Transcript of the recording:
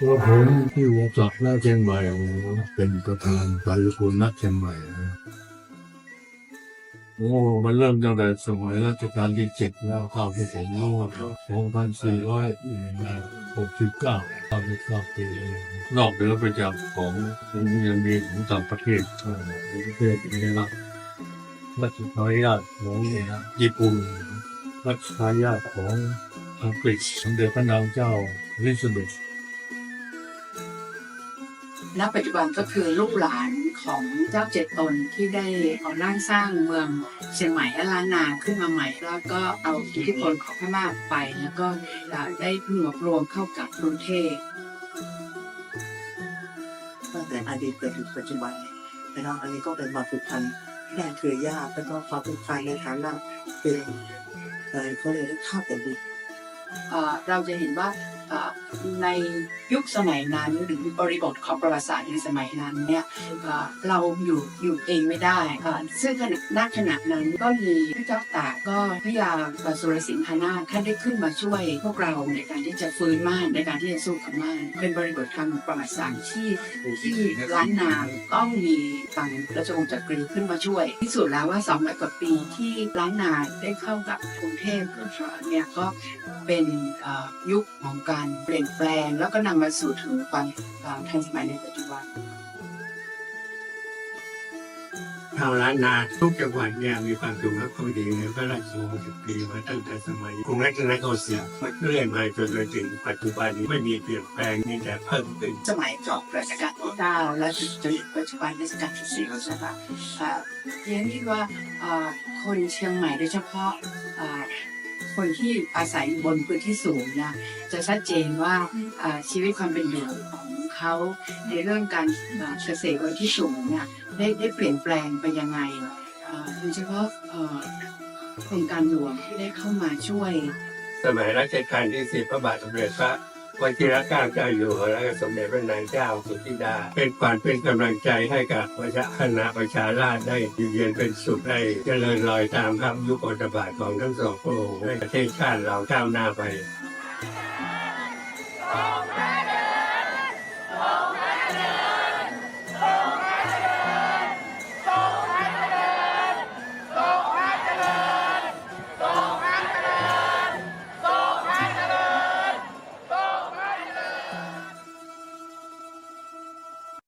ตัวผมที่วงศักดิ์และเชียงใหม่เป็นประธานสายคุณนักเชียงใหม่ โอ้มันเริ่มตั้งแต่สมัยรัชกาลที่เจ็ดแล้วเข้าที่ผมรู้ว่าสองพันสี่ร้อยหกสิบเก้าเข้าที่เข้าปีนอกเหนือไปจากของยังมีของต่างประเทศอ่อในประเทศนี้นะรัชทายาทของญี่ปุ่นรัชทายาทของอังกฤษสมเด็จพระนางเจ้าลิซาเบธ ณปัจจุบันก็คือลูกหลานของเจ้าเจ็ดตนที่ได้เอาร่างสร้างเมืองเชียงใหม่และล้านนาขึ้นมาใหม่ แล้วก็เอาอิทธิพลของพม่าไป แล้วก็ได้รวบรวมเข้ากับกรุงเทพตั้งแต่อดีตจนถึงปัจจุบันนะครับอันนี้ก็เป็นมาผูกพันแค่เครือญาติแล้วก็ความผูกพันในฐานะเป็นอะไรเขาเรียกว่าข้าเป็นบุตรเอ่อเราจะเห็นว่าเอ่อ ในยุคสมัยนั้นหรือบริบทของประวัติศาสตร์ในสมัยนั้นเนี่ยเราอยู่อยู่เองไม่ได้ซึ่งขณะณขณะนั้นก็มีพระเจ้าตากก็พระยาสุรสิงหนาถท่านได้ขึ้นมาช่วยพวกเราในการที่จะฟื้นม่านในการที่จะสู้กับม่านเป็นบริบททางประวัติศาสตร์ที่ที่ล้านนาต้องมีฝั่งราชวงศ์จักรีขึ้นมาช่วยที่สุดแล้วว่า200กว่าปีที่ล้านนาได้เข้ากับกรุงเทพเนี่ยก็เป็นยุคของการเปลี่ยนแปลง แล้วก็นำมาสู่ถึงความทันสมัยในปัจจุบันชาวล้านนาทุกจังหวัดเนี่ยมีความสุขและความดีในพระราชวงศ์สิบปีมาตั้งแต่สมัยกรุงรัตนโกสินทร์มาเรื่อยมาจนถึงปัจจุบันนี้ไม่มีเปลี่ยนแปลงมีแต่เพิ่มขึ้นสมัยก่อนรัชกาลที่เก้าและจนถึงปัจจุบันรัชกาลที่สี่แล้วใช่ปะเอ่อเรียนคิดว่าคนเชียงใหม่โดยเฉพาะ คนที่อาศัยอยู่บนพื้นที่สูงเนี่ยจะชัดเจนว่าเอ่อชีวิตความเป็นอยู่ของเขาในเรื่องการเอ่อเกษตรบนที่สูงเนี่ยได้ได้เปลี่ยนแปลงไปยังไงเอ่อโดยเฉพาะเอ่อโครงการหลวงที่ได้เข้ามาช่วย สมัยรัชกาลที่สิบพระบาทสมเด็จพระ วชิรเกล้าเจ้าอยู่หัวและสมเด็จพระนางเจ้าสุธิดา เป็นขวัญเป็นกำลังใจให้กับประชาคณะประชาราชได้อยู่เย็นเป็นสุขได้เจริญรอยตามพระยุคลบาทของทั้งสองพระองค์ให้ประเทศชาติเราก้าวหน้าไป